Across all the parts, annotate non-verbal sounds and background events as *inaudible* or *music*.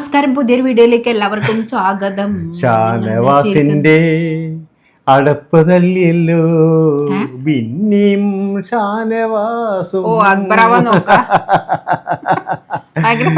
നമസ്കാരം പുതിയൊരു വീഡിയോയിലേക്ക് എല്ലാവർക്കും സ്വാഗതം. ഷാനവാസിന്റെ അടപ്പ് തല്ലിയല്ലോ പിന്നെയും ഷാനവാസും. ഓ അക്ബറാവ നോക്ക. ഭയങ്കര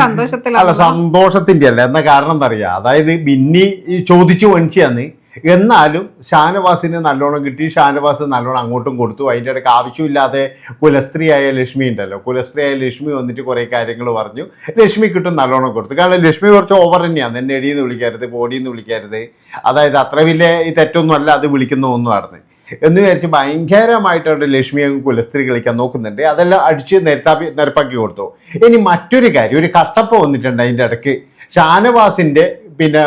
അല്ല സന്തോഷത്തിന്റെ അല്ല എന്ന കാരണം എന്താ അറിയാ? അതായത് ബിന്നി ചോദിച്ചു വഞ്ചിയാന്ന് എന്നാലും ഷാനവാസിന് നല്ലോണം കിട്ടി ഷാനവാസ് നല്ലോണം അങ്ങോട്ടും കൊടുത്തു. അതിന്റെ ഇടയ്ക്ക് ആവശ്യമില്ലാതെ കുലസ്ത്രീയായ ലക്ഷ്മി ഉണ്ടല്ലോ. കുലസ്ത്രീയായ ലക്ഷ്മി വന്നിട്ട് കുറേ കാര്യങ്ങൾ പറഞ്ഞു. ലക്ഷ്മി കിട്ടും നല്ലോണം കൊടുത്തു. കാരണം ലക്ഷ്മി കുറച്ച് ഓവർ തന്നെയാണ്. എന്നെ എടിയെന്ന് വിളിക്കരുത് ബോഡിയെന്ന് വിളിക്കരുത്. അതായത് അത്ര വലിയ ഈ തെറ്റൊന്നും അല്ല അത് വിളിക്കുന്ന ഒന്നും ആയിരുന്നു എന്ന് വിചാരിച്ച് ഭയങ്കരമായിട്ടവിടെ ലക്ഷ്മി അങ്ങ് കുലസ്ത്രീ കളിക്കാൻ നോക്കുന്നുണ്ട്. അതെല്ലാം അടിച്ച് നിരത്താപ്പി നിരപ്പാക്കി കൊടുത്തു. ഇനി മറ്റൊരു കാര്യം ഒരു കഷ്ടപ്പ വന്നിട്ടുണ്ട് അതിന്റെ ഇടയ്ക്ക്. ഷാനവാസിന്റെ പിന്നെ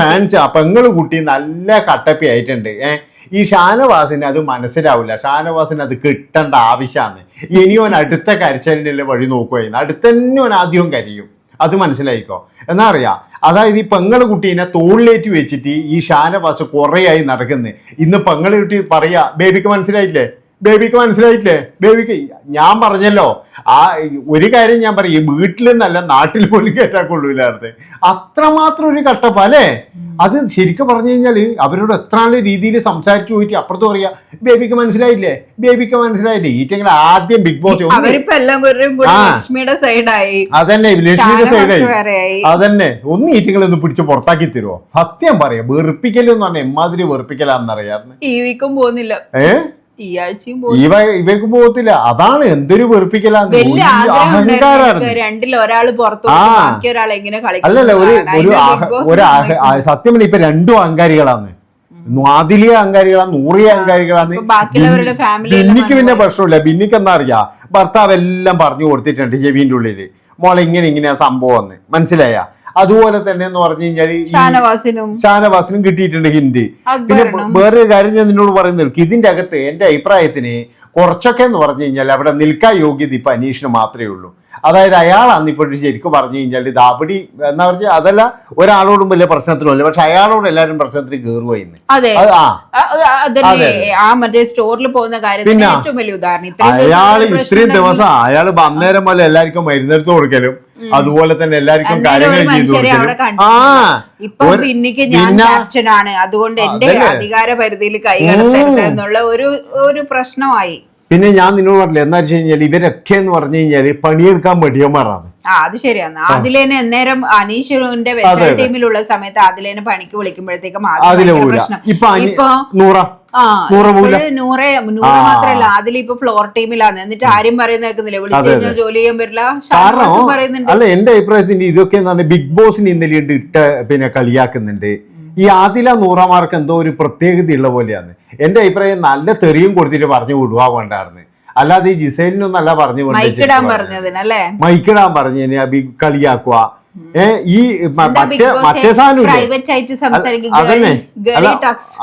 ഫാൻസ് ആ പെങ്ങൾ കുട്ടി നല്ല കട്ടപ്പി ആയിട്ടുണ്ട്. ഏഹ് ഈ ഷാനവാസിന് അത് മനസ്സിലാവില്ല ഷാനവാസിന് അത് കിട്ടേണ്ട ആവശ്യമാണ് ഇനിയോൻ അടുത്ത കരച്ചലിനുള്ള വഴി നോക്കുകയായിരുന്നു അടുത്തന്നെ ഓൻ ആദ്യവും കരയും. അത് മനസ്സിലായിക്കോ? എന്നാ അറിയാം അതായത് ഈ പെങ്ങൾ കുട്ടീനെ തോളിലേറ്റ് വെച്ചിട്ട് ഈ ഷാനവാസ് കുറേയായി നടക്കുന്നത് ഇന്ന് പെങ്ങൾ കുട്ടി പറയാ ബേബിക്ക് മനസ്സിലായില്ലേ? ബേബിക്ക് മനസ്സിലായിട്ടില്ലേ? ബേബിക്ക് ഞാൻ പറഞ്ഞല്ലോ. ആ ഒരു കാര്യം ഞാൻ പറയും. വീട്ടിൽ നിന്നല്ല നാട്ടിൽ പോലും കയറ്റാൻ കൊള്ളൂലായിരുന്നു. അത്രമാത്രം ഒരു കട്ടപ്പ അല്ലേ? അത് ശരിക്കും പറഞ്ഞു കഴിഞ്ഞാൽ അവരോട് എത്ര നല്ല രീതിയിൽ സംസാരിച്ചു പോയിട്ട് അപ്പുറത്ത് പറയാ ബേബിക്ക് മനസ്സിലായില്ലേ? ബേബിക്ക് മനസ്സിലായില്ലേ? ഈറ്റങ്ങൾ ആദ്യം ബിഗ് ബോസ് അതന്നെ ലക്ഷ്മിയുടെ സൈഡായി അതന്നെ. ഒന്ന് ഈറ്റങ്ങളെ ഒന്ന് പിടിച്ച് പുറത്താക്കി തരുമോ സത്യം പറയാം വെറുപ്പിക്കലെന്ന് പറഞ്ഞാൽ എമ്മാതിരി വെറുപ്പിക്കലാന്നറിയാറ് ടി വിക്കും പോകുന്നില്ല. ഏ? ഈ ആഴ്ചയും ഇവ ഇവക്ക് പോകത്തില്ല. അതാണ് എന്തൊരു വെറുപ്പിക്കലാണ് വലിയ ആഗ്രഹം രണ്ടിൽ ഒരാൾ പുറത്തു ബാക്കി ഒരാൾ എങ്ങനെ അല്ലല്ല ഒരു ഒരു ഒരു സത്യം ഇപ്പൊ രണ്ടും അഹങ്കാരികളാണ് നൂറിയ അപ്പൊ ബാക്കിയുള്ളവരുടെ family എല്ലാം ബിന്നിക്ക് പിന്നെ പ്രശ്നമില്ല. ബിന്നിക്ക് എന്താ അറിയാ? ഭർത്താവ് എല്ലാം പറഞ്ഞു കൊടുത്തിട്ടുണ്ട് ചെവിന്റെ ഉള്ളിൽ. മോളെ ഇങ്ങനെ ഇങ്ങനെയാ സംഭവം എന്ന്. മനസ്സിലായ? അതുപോലെ തന്നെ എന്ന് പറഞ്ഞു കഴിഞ്ഞാൽ ഷാനവാസിനും ഷാനവാസിനും കിട്ടിയിട്ടുണ്ട് ഹിന്ദി പിന്നെ വേറൊരു കാര്യം ഞാൻ നിന്നോട് പറയുന്നത് ഇതിന്റെ അകത്ത് എന്റെ അഭിപ്രായത്തിന് കുറച്ചൊക്കെ എന്ന് പറഞ്ഞു കഴിഞ്ഞാൽ അവിടെ നിൽക്കാൻ യോഗ്യത ഇപ്പൊ അനീഷിന് മാത്രമേ ഉള്ളൂ. അതായത് അയാളാന്ന് ഇപ്പോൾ ശരിക്കും പറഞ്ഞു കഴിഞ്ഞാൽ ഇത് അവിടെ എന്താ പറഞ്ഞാൽ അതല്ല ഒരാളോടും വലിയ പ്രശ്നത്തിനുമില്ല പക്ഷെ അയാളോട് എല്ലാവരും പ്രശ്നത്തിന് കയറുകയെന്ന് പിന്നെ? അയാൾ ഇത്രയും ദിവസം അയാൾ അന്നേരം പോലെ എല്ലാവർക്കും മരുന്നെടുത്ത് കൊടുക്കലും. അതുപോലെ തന്നെ എല്ലാവർക്കും അന്നേരം കാര്യങ്ങൾ ചെയ്തു കൊടുക്കലും ആ ഇപ്പൊ പിന്നിക്ക് ഞാൻ പിന്നെ- അതുകൊണ്ട് എന്റെ? അധികാര പരിധിയിൽ കൈകടത്തരുത് എന്നുള്ള ഒരു ഒരു പ്രശ്നമായി. പിന്നെ ഞാൻ നിന്നോട് പറഞ്ഞില്ല എന്താ വെച്ച് കഴിഞ്ഞാൽ ഇവരൊക്കെ എന്ന് പറഞ്ഞു കഴിഞ്ഞാൽ പണിയെടുക്കാൻ മടിയന്മാരാണ്. ആ അത് ശരിയാണ്. അതിലേനെ എന്നേരം അനീഷിന്റെ ടീമിലുള്ള സമയത്ത് അതിലേനെ പണിക്ക് വിളിക്കുമ്പോഴത്തേക്കും ഇപ്പൊ നൂറാ. നൂറ് നൂറെ. മാത്രല്ല അതിലിപ്പോ ഫ്ലോർ ടീമിലാണ് എന്നിട്ട് ആരും പറയുന്ന കേൾക്കുന്നില്ല വിളിച്ചു കഴിഞ്ഞാൽ ജോലി ചെയ്യാൻ പറ്റില്ല പറയുന്നുണ്ട്. അല്ല എന്റെ അഭിപ്രായത്തിൽ ഇതൊക്കെ എന്ന് പറഞ്ഞാൽ ബിഗ് ബോസിന് ഇന്നലെ ഇട്ട പിന്നെ കളിയാക്കുന്നുണ്ട്. ഈ ആദില നൂറമാർക്ക് എന്തോ ഒരു പ്രത്യേകത ഉള്ള പോലെയാണ്. എന്റെ അഭിപ്രായം നല്ല തെറിയും കൊടുത്തിട്ട് പറഞ്ഞു വിടുവാ വേണ്ടായിരുന്നു അല്ലാതെ ഈ ജിസൈലിനൊന്നല്ല പറഞ്ഞു മൈക്കിടാൻ ശരിക്കും പറഞ്ഞാൽ. പറഞ്ഞതിനല്ലേ മൈക്കിടാൻ പറഞ്ഞു ബിഗ് കളിയാക്കുക ഈ മറ്റേ മറ്റേ സാധനം അതന്നെ.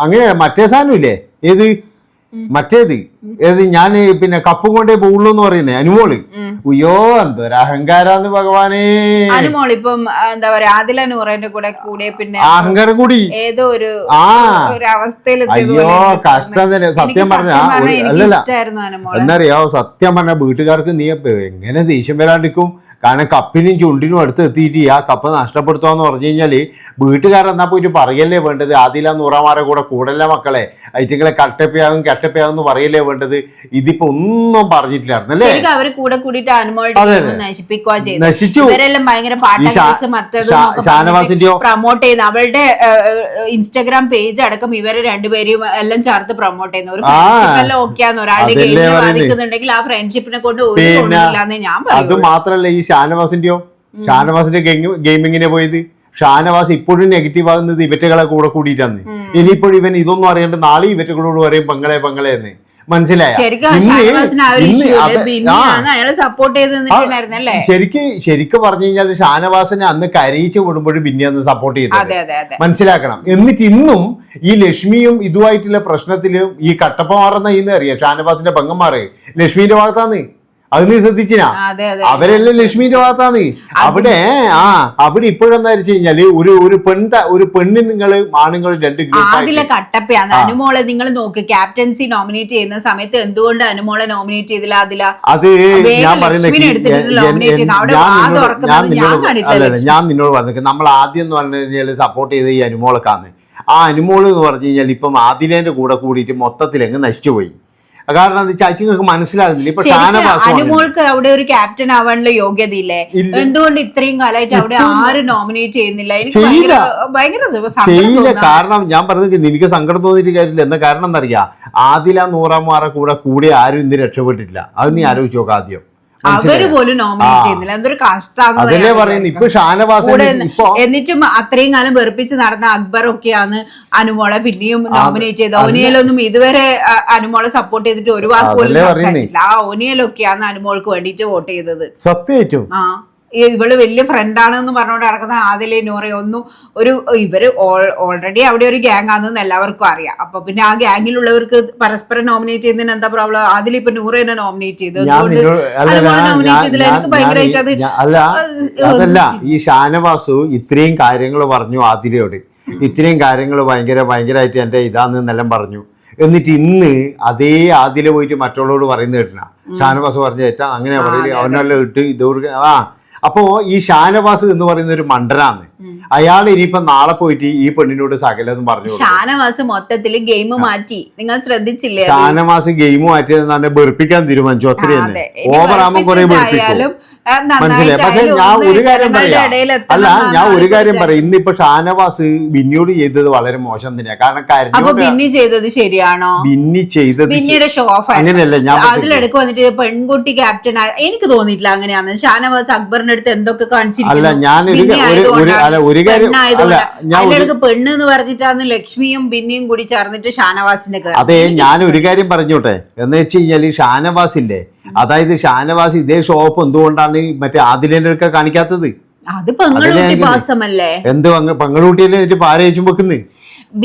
അങ്ങനെ മറ്റേ സാധനം ഇല്ലേ ഏത് മറ്റേത്? ഏത്? ഞാൻ പിന്നെ കപ്പും കൊണ്ടേ പോകുള്ളൂ എന്ന് പറയുന്നേ അനുമോൾ. ഉയ്യോ എന്തൊരു അഹങ്കാരാന്ന് ഭഗവാനേ. അനുമോൾ ഇപ്പം എന്താ പറയാ ആദില നൂറേന്റെ കൂടെ കൂടെ പിന്നെ അഹങ്കാരം കൂടി. ഏതോ ഒരു ആ. ഒരു അവസ്ഥയിൽ അയ്യോ കഷ്ടം തന്നെ. സത്യം പറഞ്ഞ അല്ലല്ല. എന്നറിയാവോ സത്യം പറഞ്ഞ വീട്ടുകാർക്ക് നീ എങ്ങനെ ദേഷ്യം വരാണ്ടിരിക്കും? കാരണം കപ്പിനും ചുണ്ടിനും അടുത്ത് എത്തിയിട്ട് ആ കപ്പ് നഷ്ടപ്പെടുത്തുകയെന്ന് പറഞ്ഞു കഴിഞ്ഞാൽ വീട്ടുകാരെന്നാ പോയിട്ട് പറയല്ലേ വേണ്ടത്? ആദില നൂറാമാരെ കൂടെ കൂടല്ല മക്കളെ? ഐറ്റങ്ങളെ കട്ടപ്പയാകും കട്ടപ്പയാകും എന്ന് പറയല്ലേ വേണ്ടത്? ഇതിപ്പോ ഒന്നും പറഞ്ഞിട്ടില്ലായിരുന്നു അല്ലേ? അവർ കൂടെ കൂടിയിട്ട് ചെയ്തു നശിച്ചു. ഷാനവാസിന്റെയോ? പ്രൊമോട്ട് ചെയ്യുന്ന അവളുടെ ഇൻസ്റ്റാഗ്രാം പേജ് അടക്കം ഇവരെ രണ്ടുപേരെയും എല്ലാം ചേർത്ത് പ്രൊമോട്ട് ചെയ്യുന്ന ഒരു ആ. ഫ്രണ്ട്ഷിപ്പ് എല്ലാം ഓക്കെയാന്ന് ഒരാളുടെ അതല്ലേ ബാധിക്കുന്നുണ്ടെങ്കിൽ ആ ഫ്രണ്ട്ഷിപ്പിനെ കൊണ്ട് ഒരു ഞാൻ അത് മാത്രല്ല ഈ ഷാനവാസിന്റെയോ? ഷാനവാസിന്റെ ഗെയിമിങ്ങിനെ പോയത്? ഷാനവാസ് ഇപ്പോഴും നെഗറ്റീവ് ആകുന്നത് ഇവറ്റകളെ കൂടെ കൂടിയിട്ടാണ് ഇനിയിപ്പോഴും ഇവൻ ഇതൊന്നും അറിയാണ്ട് നാളെ ഇവറ്റകളോട് പറയും പങ്ങളെ പങ്ങളെ എന്ന്. മനസ്സിലായ? ശരിക്കും ശരിക്ക് പറഞ്ഞു കഴിഞ്ഞാൽ ഷാനവാസിനെ അന്ന് കരയിച്ചു വിടുമ്പോഴും പിന്നെ അന്ന് സപ്പോർട്ട് ചെയ്തു മനസ്സിലാക്കണം. എന്നിട്ട് ഇന്നും ഈ ലക്ഷ്മിയും ഇതുമായിട്ടുള്ള പ്രശ്നത്തിലും ഈ കട്ടപ്പ മാറുന്ന ഇന്ന് അറിയാം? ഷാനവാസിന്റെ പെങ്ങന്മാറ് ലക്ഷ്മിന്റെ ഭാഗത്താന്ന്. അത് നീ ശ്രദ്ധിച്ചിനാ? അവരെല്ലാം ലക്ഷ്മിന്റെ ഭാഗത്താണ് അവിടെ ആ അവിടെ ഇപ്പോഴെന്താ വെച്ച് കഴിഞ്ഞാൽ ഒരു ഒരു പെൺത ഒരു പെണ്ണുങ്ങൾ ആണുങ്ങളും രണ്ട് അതിലെ കട്ടപ്പയാണ്. അനുമോളെ നിങ്ങൾ നോക്ക്. ക്യാപ്റ്റൻസി നോമിനേറ്റ് ചെയ്യുന്ന സമയത്ത് എന്തുകൊണ്ട് അനുമോളെ നോമിനേറ്റ് ചെയ്തില്ല അതില അത് ഞാൻ പറയുന്നത് ഞാൻ നിന്നോട് പറഞ്ഞു നമ്മൾ ആദ്യം എന്ന് പറഞ്ഞു കഴിഞ്ഞാൽ സപ്പോർട്ട് ചെയ്ത് ഈ അനുമോളക്കാന്ന്. ആ അനുമോൾ എന്ന് പറഞ്ഞു കഴിഞ്ഞാൽ ഇപ്പം ആദിലേന്റെ കൂടെ കൂടിയിട്ട് മൊത്തത്തിൽ അങ്ങ് നശിച്ചുപോയി കാരണം എന്താ വെച്ചാൽ നിങ്ങൾക്ക് മനസ്സിലാകുന്നില്ല. ഇപ്പൊ അനുമോൾക്ക് അവിടെ ഒരു ക്യാപ്റ്റൻ ആവാനുള്ള യോഗ്യതയില്ലേ? ഇല്ലേ. എന്തുകൊണ്ട് ഇത്രയും കാലമായിട്ട് അവിടെ ആരും നോമിനേറ്റ് ചെയ്യുന്നില്ല? എനിക്ക്. ഭയങ്കര ചെയ്യില്ല. കാരണം ഞാൻ പറഞ്ഞത് നിനക്ക് സങ്കടം തോന്നിയിട്ട് കാര്യമില്ല. എന്താ കാരണം എന്നറിയാം? ആദില നൂറാമാറെ കൂടെ കൂടെ ആരും ഇന്ന് രക്ഷപ്പെട്ടിട്ടില്ല. അത് നീ ആലോചിച്ച് നോക്കാം ആദ്യം. അവർ പോലും നോമിനേറ്റ്. ചെയ്യുന്നില്ല. എന്തൊരു ഇപ്പൊ എന്നിട്ടും അത്രയും കാലം വെറുപ്പിച്ച് നടന്ന അക്ബർ ഒക്കെയാണ് അനുമോളെ പിന്നെയും നോമിനേറ്റ് ചെയ്ത് ഓനിയലൊന്നും ഇതുവരെ അനുമോളെ സപ്പോർട്ട് ചെയ്തിട്ട് ഒരു വാക്ക് പോലും. സംസാരിച്ചില്ല ആ ഓനിയലൊക്കെയാണ് അനുമോൾക്ക് വേണ്ടിട്ട് വോട്ട് ചെയ്തത്. സത്യമായിട്ടും ആ. ഇവൾ വലിയ ഫ്രണ്ടാണെന്ന് പറഞ്ഞുകൊണ്ട് നടക്കുന്ന ആദിലെ നൂറെ ഒന്നും ഒരു ഇവർ ഓൾറെഡി അവിടെ ഒരു ഗ്യാങ് ആണെന്ന് എല്ലാവർക്കും അറിയാം. അപ്പൊ പിന്നെ ആ ഗ്യാങ്ങിലുള്ളവർക്ക് പരസ്പരം നോമിനേറ്റ് ചെയ്യുന്നതിന് എന്താ പ്രോബ്ലം അതിൽ ഇപ്പൊ നൂറെ തന്നെ നോമിനേറ്റ് ചെയ്തു. ചെയ്തില്ല. എനിക്ക് ഭയങ്കരമായിട്ട് അത് അതല്ല ഈ ഷാനവാസു ഇത്രയും കാര്യങ്ങൾ പറഞ്ഞു ആദിലയോട്. ഇത്രയും കാര്യങ്ങൾ ഭയങ്കര ഭയങ്കരമായിട്ട് എന്റെ ഇതാന്ന് എന്നെല്ലാം പറഞ്ഞു. എന്നിട്ട് ഇന്ന് അതേ ആദില പോയിട്ട് മറ്റുള്ളവരോട് പറയുന്നത് കേട്ടാ ഷാനവാസ് പറഞ്ഞ ഏറ്റാ അങ്ങനെ പറയുന്നത് അവനെല്ലാം ഇട്ട് ഇതോട് ആ അപ്പോ ഈ ഷാനവാസ് എന്ന് പറയുന്ന ഒരു മണ്ടനാണ്. അയാൾ ഇനിയിപ്പോ നാളെ പോയിട്ട് ഈ പെണ്ണിനോട് സകലതും പറഞ്ഞു ഷാനവാസ് മൊത്തത്തിൽ ഗെയിം മാറ്റി. നിങ്ങൾ ശ്രദ്ധിച്ചില്ലേ ഷാനവാസ് ഗെയിം മാറ്റിയതെന്നാണ് വെറുപ്പിക്കാൻ തീരുമാനിച്ചു ഒത്തിരി തന്നെ ആകുമ്പോൾ കുറെ വെറുപ്പിക്കും. മനസ്സിലായി? പക്ഷെ ഞാൻ ഒരു കാര്യം പറയാ. അല്ല ഞാൻ ഒരു കാര്യം പറയാം. ഇന്നിപ്പോ ഷാനവാസ് ബിന്നിയോട് ചെയ്തത് വളരെ മോശം തന്നെയാ കാരണം കാര്യം ബിന്നി ചെയ്തത് ശരിയാണോ? ബിന്നി ചെയ്തത് ബിന്നിയുടെ ഷോ ഓഫ് അങ്ങനെയല്ല ഞാൻ. അതിലെടുക്ക് വന്നിട്ട് പെൺകുട്ടി ക്യാപ്റ്റൻ എനിക്ക് തോന്നിയിട്ടില്ല അങ്ങനെയാണ് ഷാനവാസ് അക്ബറിന്റെ അടുത്ത് എന്തൊക്കെ അല്ല കാണിച്ചിരിക്കുന്നു പെണ്ണ് എന്ന് പറഞ്ഞിട്ടാണ് ലക്ഷ്മിയും ബിന്നിയും കൂടി ചേർന്നിട്ട് ഷാനവാസിന്റെ. അതെ ഞാൻ ഒരു കാര്യം പറഞ്ഞോട്ടെ? എന്ന് വെച്ച് കഴിഞ്ഞാൽ ഈ ഷാനവാസ് ഇല്ലേ അതായത് ഷാനവാസ് ഇതേ ഷോപ്പ് എന്തുകൊണ്ടാണ് മറ്റേ ആദിലേന്റെ അടുക്ക കാണിക്കാത്തത്? അത് പെങ്ങളുട്ടി പാസമല്ലേ? എന്ത് പങ്ങളുട്ടിയല്ലേ എന്നിട്ട് പാരയിച്ചും വെക്കുന്നത്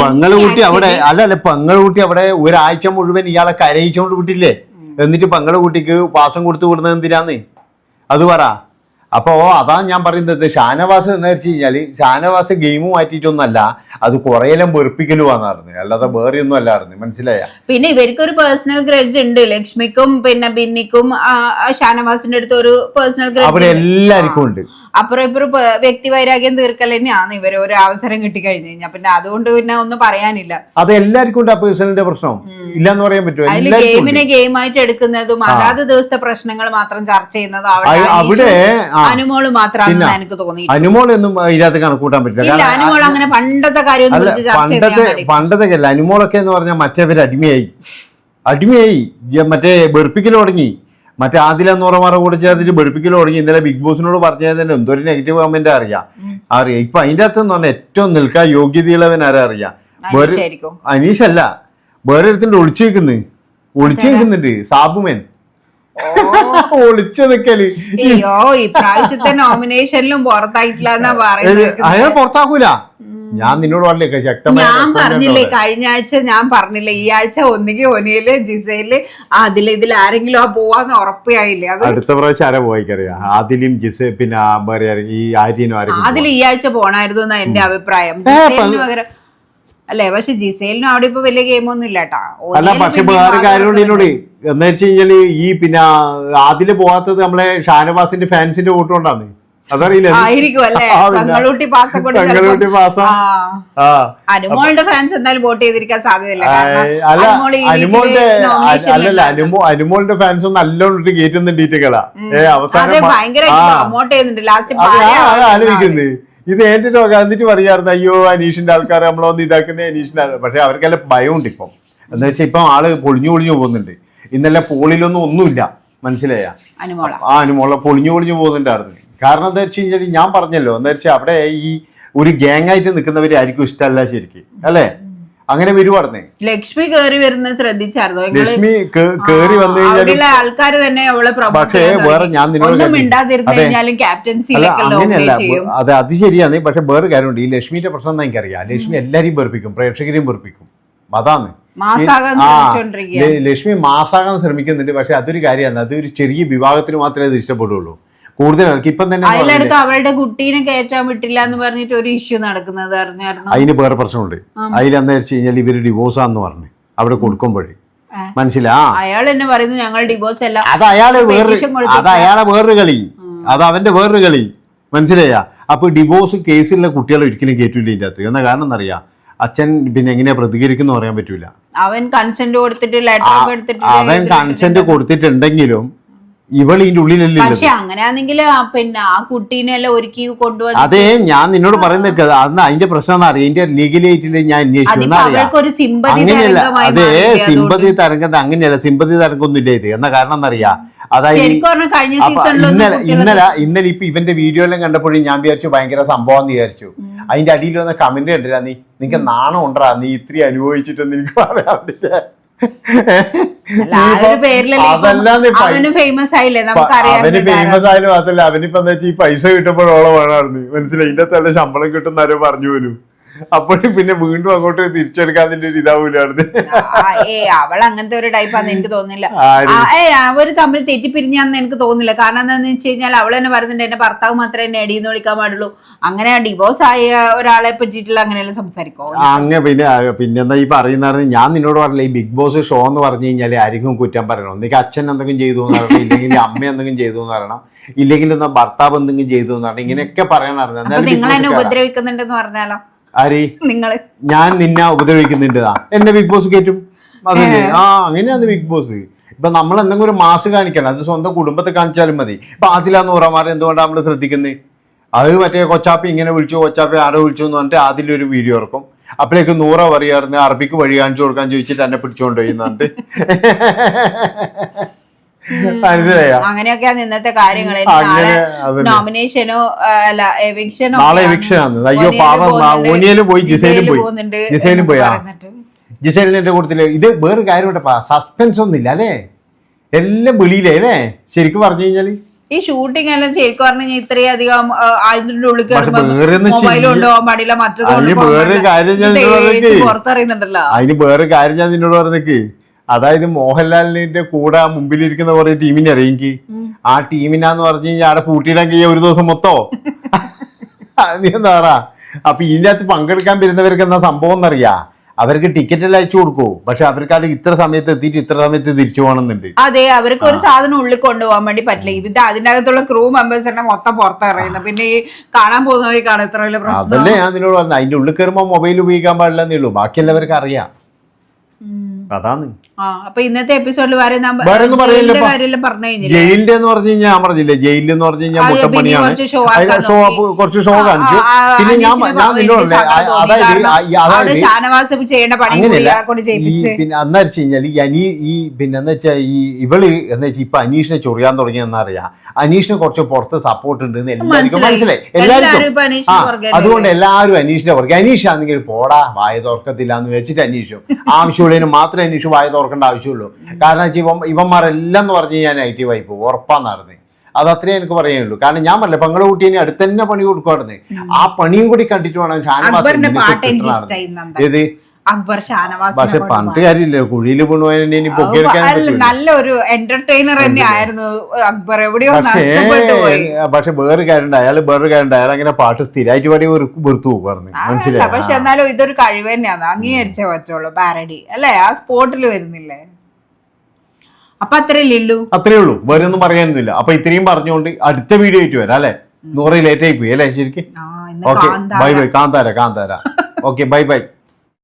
പങ്ങളുകുട്ടി അവിടെ അല്ല അല്ല പങ്ങളുകുട്ടി അവിടെ ഒരാഴ്ച മുഴുവൻ ഇയാളെ കരയിച്ചോണ്ട് വിട്ടില്ലേ എന്നിട്ട് പങ്ങളുകുട്ടിക്ക് പാസം കൊടുത്തു വിടുന്നത് എന്തിനാന്ന്? അത് പറ. അപ്പോ അതാണ് ഞാൻ പറയുന്നത് ഷാനവാസ് എന്ന് വെച്ച് കഴിഞ്ഞാൽ ഷാനവാസ് ഗെയിം മാറ്റിയിട്ടൊന്നല്ല അത് കുറേയെല്ലാം വെറുപ്പിക്കലുവാന്നായിരുന്നു അല്ലാതെ വേറെ ഒന്നും അല്ലായിരുന്നു മനസ്സിലായ? പിന്നെ ഇവർക്ക് ഒരു പേഴ്സണൽ ഗ്രഡ്ജ് ഉണ്ട്. ലക്ഷ്മിക്കും പിന്നെ ബിന്നിക്കും ഷാനവാസിന്റെ അടുത്ത് ഒരു പേഴ്സണൽ ഗ്രഡ്ജ് അവരെല്ലാവർക്കും ഉണ്ട്. അപ്പുറം ഇപ്പുറം പ- വ്യക്തി വൈരാഗ്യം തീർക്കൽ തന്നെയാണ് ഇവർ ഒരു അവസരം കിട്ടി കഴിഞ്ഞു. കഴിഞ്ഞാൽ പിന്നെ അതുകൊണ്ട് പിന്നെ ഒന്നും പറയാനില്ല. അത് എല്ലാവർക്കും ഉണ്ട് ആ പേഴ്സണലിന്റെ പ്രശ്നം. ഇല്ലെന്ന് പറയാൻ പറ്റുമോ? അതിൽ ഗെയിം ആയിട്ട് ഗെയിമിനെ ഗെയിമായിട്ട് എടുക്കുന്നതും അതാത് ദിവസത്തെ പ്രശ്നങ്ങൾ മാത്രം ചർച്ച ചെയ്യുന്നതും അവിടെ അനുമോൾ മാത്രമാണ് എനിക്ക് തോന്നി അനുമോളൊന്നും ഇതിനകത്ത് കണക്കൂട്ടാൻ പറ്റില്ല. അനുമോൾ അങ്ങനെ പണ്ടത്തെ കാര്യം പണ്ടത്തെ പണ്ടത്തെ അല്ല. അനുമോളൊക്കെ എന്ന് പറഞ്ഞാൽ മറ്റേവര് അടിമയായി. അടിമയായി. മറ്റേ വെറുപ്പിക്കൽ തുടങ്ങി. മറ്റേ ആദില നൂറമാറ കൂടെ ചേർത്തിട്ട് വെറുപ്പിക്കൽ തുടങ്ങി. ഇന്നലെ ബിഗ് ബോസിനോട് പറഞ്ഞത് തന്നെ ഒരു നെഗറ്റീവ് കമന്റ് അറിയാം. അറിയാം. ഇപ്പൊ അതിന്റെ അകത്ത് എന്ന് പറഞ്ഞാൽ ഏറ്റവും നിൽക്കാൻ യോഗ്യതയുള്ളവൻ ആരാ അറിയാം? വേറെ അനീഷ് അല്ല. വേറെ ഒരുത്തിന്റെ ഒളിച്ചു വെക്കുന്നു ഒളിച്ചു വെക്കുന്നുണ്ട് സാബുമൻ. ഒളിച്ചു നിക്കൽ. അയ്യോ ഈ പ്രാവശ്യത്തെ നോമിനേഷനിലും പുറത്തായിട്ടില്ല എന്നാ പറയുന്നത് അയാൾ പുറത്താക്കൂല. ഞാൻ നിന്നോട് പറഞ്ഞില്ലേ ശക്തമായി ഞാൻ പറഞ്ഞില്ലേ കഴിഞ്ഞ ആഴ്ച ഞാൻ പറഞ്ഞില്ലേ ഈ ആഴ്ച ഒന്നുകിൽ ഒനിയിൽ ജിസയിൽ അതിൽ ഇതിൽ ആരെങ്കിലും ആ പോവാന്ന് ഉറപ്പായില്ലേ? അത് അടുത്ത പ്രാവശ്യം ആരാ പോയിക്കറിയാം? അതിലും ജിസ പിന്നെ ഈ ആര്യനും അതിൽ ഈ ആഴ്ച പോണായിരുന്നു എന്നാ എന്റെ അഭിപ്രായം. അല്ലേ? പക്ഷെ ജിസേലിനും അവിടെ ഇപ്പൊ വലിയ ഗെയിമൊന്നും ഇല്ല കേട്ടാ അല്ല പക്ഷെ വേറെ കാര്യമുണ്ട് എന്ന് വെച്ച് കഴിഞ്ഞാൽ ഈ പിന്നെ ആദ്യം പോകാത്തത് നമ്മളെ ഷാനവാസിന്റെ ഫാൻസിന്റെ വോട്ട് കൊണ്ടാണ് അതറിയില്ല അനുമോളുടെ ഫാൻസ് എന്തായാലും വോട്ട് ചെയ്തിരിക്കാൻ സാധ്യതയില്ല. അല്ലല്ല അനുമോ അനുമോളുടെ ഫാൻസ് നല്ലോണം കയറ്റുന്നുണ്ട് ഏ അവസാനം പ്രൊമോട്ട് ചെയ്യുന്നുണ്ട്. ലാസ്റ്റ് ആലോചിക്കുന്നത് ഇത് രോഗം എന്നിട്ട് പറയാറുണ്ട് അയ്യോ അനീഷിന്റെ ആൾക്കാർ നമ്മളൊന്ന് ഇതാക്കുന്ന അനീഷിന്റെ ആൾ പക്ഷെ അവർക്കെല്ലാം ഭയമുണ്ട് ഇപ്പം. എന്താ വെച്ചാൽ ഇപ്പം ആൾ പൊളിഞ്ഞു പൊളിഞ്ഞു പോകുന്നുണ്ട്. ഇന്നലെ പോളിലൊന്നും ഒന്നുമില്ല. മനസ്സിലായ? അനുമോള. ആ അനുമോള പൊളിഞ്ഞു പൊളിഞ്ഞു പോകുന്നുണ്ടായിരുന്നു. കാരണം എന്താ വെച്ച് കഴിഞ്ഞാൽ ഞാൻ പറഞ്ഞല്ലോ എന്താ വെച്ചാൽ അവിടെ ഈ ഒരു ഗ്യാങ് ആയിട്ട് നിൽക്കുന്നവരായിരിക്കും ഇഷ്ടമല്ല ശരിക്കും. അല്ലേ? അങ്ങനെ വരുവാർന്നേ ലക്ഷ്മി കേറി വരുന്നത് ശ്രദ്ധിച്ചായിരുന്നു? ലക്ഷ്മി കേറി വന്നു കഴിഞ്ഞാൽ ആൾക്കാർ തന്നെ അവളെ പക്ഷേ വേറെ ഞാൻ നിന്നോട് അങ്ങനെയല്ല. അത് അത് ശരിയാണ് പക്ഷെ വേറെ കാര്യമുണ്ട്. ഈ ലക്ഷ്മിന്റെ പ്രശ്നം എന്താ എനിക്കറിയാം. ലക്ഷ്മി എല്ലാരെയും വെറുപ്പിക്കും. പ്രേക്ഷകരെയും വെറുപ്പിക്കും. അതാണ് ലക്ഷ്മി മാസാകാൻ ശ്രമിക്കുന്നുണ്ട്. പക്ഷെ അതൊരു കാര്യമാണ്. അതൊരു ചെറിയ വിഭാഗത്തിന് മാത്രമേ അത് ഇഷ്ടപ്പെടുള്ളൂ. കൂടുതൽ ഇപ്പം തന്നെ അതിലിടക്ക് അവളുടെ കുട്ടീനെ കയറ്റാൻ വിട്ടില്ല എന്ന് പറഞ്ഞിട്ട് ഒരു ഇഷ്യൂ നടക്കുന്നത് അറിഞ്ഞായിരുന്നു? അതിന് വേറെ പ്രശ്നമുണ്ട്. അതിലെന്താ വെച്ച് കഴിഞ്ഞാൽ ഇവർ ഡിവോഴ്സാന്ന് പറഞ്ഞു. അവിടെ കൊടുക്കുമ്പോഴേ. മനസ്സിലാ? അയാൾ എന്നെ പറയുന്നു ഞങ്ങൾ ഡിവോഴ്സ് അല്ല. അത് അയാളെ വേറെ അത് അയാളെ വേറൊരു കളി. അത് അവന്റെ വേറൊരു കളി. മനസ്സിലായ? അപ്പൊ ഡിവോഴ്സ് കേസിലുള്ള കുട്ടികളെ ഒരിക്കലും കയറ്റില്ല ഇതിന്റെ അകത്ത്. എന്ന കാരണം എന്നറിയാം? അച്ഛൻ പിന്നെ എങ്ങനെയാ പ്രതികരിക്കുന്നു പറയാൻ പറ്റൂല. അവൻ കൺസെന്റ് കൊടുത്തിട്ട് ലെറ്റർ അവൻ കൺസെന്റ് കൊടുത്തിട്ടുണ്ടെങ്കിലും ഇവൾ ഇതിന്റെ ഉള്ളിലല്ലേ. പക്ഷെ അങ്ങനെയാണെങ്കിൽ പിന്നെ ആ കുട്ടീനെ എല്ലാം ഒരുക്കി കൊണ്ടുവന്നു അതെ ഞാൻ നിന്നോട് പറയുന്നത് അന്ന് അതിന്റെ പ്രശ്നം എന്താ അറിയാം? ഇതിന്റെ ലീഗലായിട്ടില്ല ഞാൻ സിമ്പതി അങ്ങനെയല്ല. അതെ സിമ്പതി? തരംഗം അങ്ങനെയല്ല. സിമ്പതി തരംഗമൊന്നും ഇല്ല ഇത്. എന്ന കാരണം എന്നറിയാ അതായത് ഇന്നലെ ഇന്നലെ ഇന്നലെ ഇപ്പൊ ഇവന്റെ വീഡിയോ എല്ലാം കണ്ടപ്പോഴും ഞാൻ വിചാരിച്ചു ഭയങ്കര സംഭവം എന്ന് വിചാരിച്ചു. അതിന്റെ അടിയിൽ വന്ന കമന്റ് കണ്ടില്ല നീ. നിനക്ക് നാണം ഉണ്ടാ നീ ഇത്രയും അനുഭവിച്ചിട്ടെന്ന് എനിക്ക് പറയാൻ പറ്റില്ല. അവന് ഫേമസ് ആയില്ലേ? ആയാലും മാത്രല്ല അവനിപ്പോ ഈ പൈസ കിട്ടുമ്പോഴോളം വേണമായിരുന്നു മനസ്സിലായി? ഇതിന്റെ തന്നെ ശമ്പളം കിട്ടുന്നാരോ പറഞ്ഞു പോലും. അപ്പോഴും പിന്നെ വീണ്ടും അങ്ങോട്ട് തിരിച്ചെടുക്കാൻ ഒരു ഇതാവൂലായിരുന്നു. ഏ അവൾ അങ്ങനത്തെ ഒരു ടൈപ്പാന്ന് എനിക്ക് തോന്നുന്നില്ല. ഏ അവർ തമ്മിൽ തെറ്റിപ്പിരിഞ്ഞാന്ന് എനിക്ക് തോന്നുന്നില്ല. കാരണം എന്താന്ന് വെച്ച് കഴിഞ്ഞാൽ അവൾ തന്നെ പറയുന്നുണ്ട് എന്റെ ഭർത്താവ് മാത്രമേ എന്നെ അടിയെന്ന് വിളിക്കാൻ പാടുള്ളൂ. അങ്ങനെ ഡിവോഴ്സ് ആയ ഒരാളെ പറ്റിയിട്ടുള്ള അങ്ങനെയല്ല സംസാരിക്കോ? അങ്ങനെ പിന്നെ പിന്നെന്താ ഈ പറയുന്ന ഞാൻ നിന്നോട് പറഞ്ഞില്ല ഈ ബിഗ് ബോസ് ഷോ എന്ന് പറഞ്ഞു കഴിഞ്ഞാൽ ആരെങ്കിലും കുറ്റം പറയണം. ഒന്നിക്ക് അച്ഛൻ എന്തെങ്കിലും ചെയ്തു എന്ന് പറയണം ഇല്ലെങ്കിൽ അമ്മ എന്തെങ്കിലും ചെയ്തു എന്ന് പറയണം ഇല്ലെങ്കിൽ എന്നാ ഭർത്താവ് എന്തെങ്കിലും ചെയ്തു എന്ന് പറയണം ഇങ്ങനെയൊക്കെ പറയണമായിരുന്നു നിങ്ങൾ എന്നെ ഉപദ്രവിക്കുന്നുണ്ടെന്ന് പറഞ്ഞാലോ? ആര്? നിങ്ങൾ. ഞാൻ നിന്നെ ഉപദ്രവിക്കുന്നുണ്ടാ. എന്റെ ബിഗ് ബോസ് കേറ്റും? അതല്ലേ ആ അങ്ങനെയാണ് ബിഗ് ബോസ് ഇപ്പൊ നമ്മൾ എന്തെങ്കിലും ഒരു മാസ് കാണിക്കണം. അത് സ്വന്തം കുടുംബത്തെ കാണിച്ചാലും മതി. ഇപ്പൊ ആദില നൂറമാർ എന്തുകൊണ്ടാണ് നമ്മൾ ശ്രദ്ധിക്കുന്നത് അത് മറ്റേ കൊച്ചാപ്പി ഇങ്ങനെ വിളിച്ചു കൊച്ചാപ്പി ആരെ വിളിച്ചു എന്ന് പറഞ്ഞിട്ട് അതിലൊരു വീഡിയോ ഇറക്കും. അപ്പോഴേക്ക് നൂറ പറയുമായിരുന്നു അറബിക്ക് വഴി കാണിച്ചു കൊടുക്കാൻ ചോദിച്ചിട്ട് എന്നെ പിടിച്ചോണ്ട് പോയി എന്ന് പറഞ്ഞിട്ട്. മനസ്സിലായോ അങ്ങനെയൊക്കെയാണ് ഇന്നത്തെ കാര്യങ്ങൾ നോമിനേഷനോ അല്ല എവിക്ഷനോ നാളെ എവിക്ഷനാണ് അയ്യോ, പാവം, ഓനിയലും പോയി, ജിസേലും പോയി. പോയി, ആ. ജിസേലിന് എന്റെ കൂട്ടത്തിൽ ഇത് വേറെ കാര്യം സസ്പെൻസ് ഒന്നുമില്ല അല്ലേ? എല്ലാം വെളിയിലേ അല്ലേ? ശരിക്കും പറഞ്ഞു കഴിഞ്ഞാൽ. ഈ ഷൂട്ടിംഗ് എല്ലാം ശരിക്കും പറഞ്ഞു ഇത്രയധികം ഇത്രയും അധികം ആ, അതിന്റെ ഉള്ളിൽ മൊബൈൽ കൊണ്ടുപോകാൻ പാടില്ല പാടില്ല. കാര്യം. പുറത്തറിയുന്നുണ്ടല്ലോ അതിന് വേറെ കാര്യം ഞാൻ നിന്നോട് പറഞ്ഞേക്ക്. അതായത് മോഹൻലാലിന്റെ കൂടെ മുമ്പിലിരിക്കുന്ന കുറെ ടീമിനെ അറിയെങ്കിൽ ആ ടീമിനാന്ന് പറഞ്ഞു കഴിഞ്ഞാൽ അവിടെ പൂട്ടിയിടാൻ കഴിയ ഒരു ദിവസം മൊത്തോ. നീ എന്താ പറ? അപ്പൊ ഇതിന്റെ അകത്ത് പങ്കെടുക്കാൻ വരുന്നവർക്ക് എന്താ സംഭവം എന്നറിയാ? അവർക്ക് ടിക്കറ്റ് എല്ലാം അയച്ചു കൊടുക്കൂ. പക്ഷെ അവർക്ക് അത് ഇത്ര സമയത്ത് എത്തിയിട്ട് ഇത്ര സമയത്ത് തിരിച്ചു പോകണമെന്നുണ്ട്. അതെ അവർക്ക് ഒരു സാധനം ഉള്ളിൽ കൊണ്ടുപോകാൻ വേണ്ടി പറ്റില്ല. ഇത് അതിന്റെ അകത്തുള്ള ക്രൂ മെമ്പേഴ്സിനെ മൊത്തം പുറത്തിറങ്ങുന്നത് പിന്നെ ഈ കാണാൻ പോകുന്നവർക്കാണ് ഇത്ര വലിയ പ്രശ്നം. അതല്ലേ ഞാൻ നിന്നോട് പറഞ്ഞു അതിന്റെ ഉള്ളിൽ കയറുമ്പോൾ മൊബൈൽ ഉപയോഗിക്കാൻ പാടില്ലെന്നേ ഉള്ളൂ. ബാക്കിയുള്ളവർക്ക് അറിയാം. അതാണ്. അപ്പൊ ഇന്നത്തെ എപ്പിസോഡിൽ ജയിലിന്റെ എന്ന് പറഞ്ഞു കഴിഞ്ഞാൽ ഞാൻ പറഞ്ഞില്ലേ? ജയിലിൽ എന്ന് പറഞ്ഞു കഴിഞ്ഞാൽ മുട്ടപ്പണിയാണ് ഷോ. കുറച്ച് ഷോ കാണിച്ചു. പിന്നെ ഞാൻ ഞാൻ നിന്നോടല്ലേ. അതായത് ഷാനവാസ് ചെയ്യേണ്ട പണി പിന്നെ എന്താ വെച്ച് കഴിഞ്ഞാൽ ഈ അനി ഈ പിന്നെ എന്താ വെച്ചാൽ ഈ ഇവൾ എന്ന് വെച്ചാൽ ഇപ്പൊ അനീഷിനെ ചൊറിയാൻ തുടങ്ങിയെന്ന് അറിയാം? അനീഷിന് കുറച്ച് പുറത്ത് സപ്പോർട്ട് ഉണ്ട് എന്ന് എല്ലാവർക്കും മനസ്സിലായി. എല്ലാവർക്കും. അതുകൊണ്ട് എല്ലാവരും അനീഷിന്റെ പുറകെ. അനീഷ് ആണെങ്കിൽ പോടാ വായ തുറക്കത്തില്ല എന്ന് വെച്ചിട്ട് അനീഷും ആവശ്യമുള്ളതിന് മാത്രമേ അനീഷ് വായ തുറക്കേണ്ട ആവശ്യമുള്ളൂ. കാരണം വെച്ചാൽ ഇവൻ ഇവന്മാരെല്ലാം എന്ന് പറഞ്ഞു ഞാൻ നെഗറ്റീവ് ആയി പോകും. ഉറപ്പാന്നറിഞ്ഞ് അത് അത്രേ എനിക്ക് പറയാനുള്ളൂ. കാരണം ഞാൻ പറഞ്ഞില്ല പെങ്ങളെ കുട്ടീനെ അടുത്ത് തന്നെ പണി കൊടുക്കുവായിരുന്നു ആ പണിയും കൂടി കണ്ടിട്ട് വേണം ഷാനവാസ് അക്ബറിന്റെ അക്ബർ ഷാനവാസ് പക്ഷെ കാര്യമില്ല. കുഴിയിൽ പറ്റൂല. നല്ലൊരു എന്റർടൈനർ തന്നെ ആയിരുന്നു അക്ബർ. എവിടെയോ നഷ്ടപ്പെട്ടു പോയി. പക്ഷെ വേറെ കാര്യമുണ്ട്. അയാൾ വേറെ കാര്യമുണ്ട്. അയാൾ അങ്ങനെ പാട്ട് സ്ഥിരമായിട്ട് പാടി വെറു- വെറുത്തു അതല്ല മനസ്സിലായി? പക്ഷെ എന്നാലും ഇതൊരു കഴിവ് തന്നെയാണ്. അംഗീകരിച്ചേ പറ്റുള്ളൂ. പാരഡി. അല്ലേ? ആ സ്പോട്ടിൽ വരുന്നില്ലേ? അപ്പൊ അത്രയല്ലേ ഉള്ളൂ അത്രേ ഉള്ളൂ. വേറെ ഒന്നും പറയാനൊന്നുമില്ല. അപ്പൊ ഇത്രയും പറഞ്ഞുകൊണ്ട് അടുത്ത വീഡിയോ ആയിട്ട് വരാം അല്ലെ? നൂറ് ലേറ്റ് ആയി പോയി അല്ലേ ശരിക്കും? Okay. Kantara. Bye bye. Kantara Kantara. *laughs* Okay bye bye.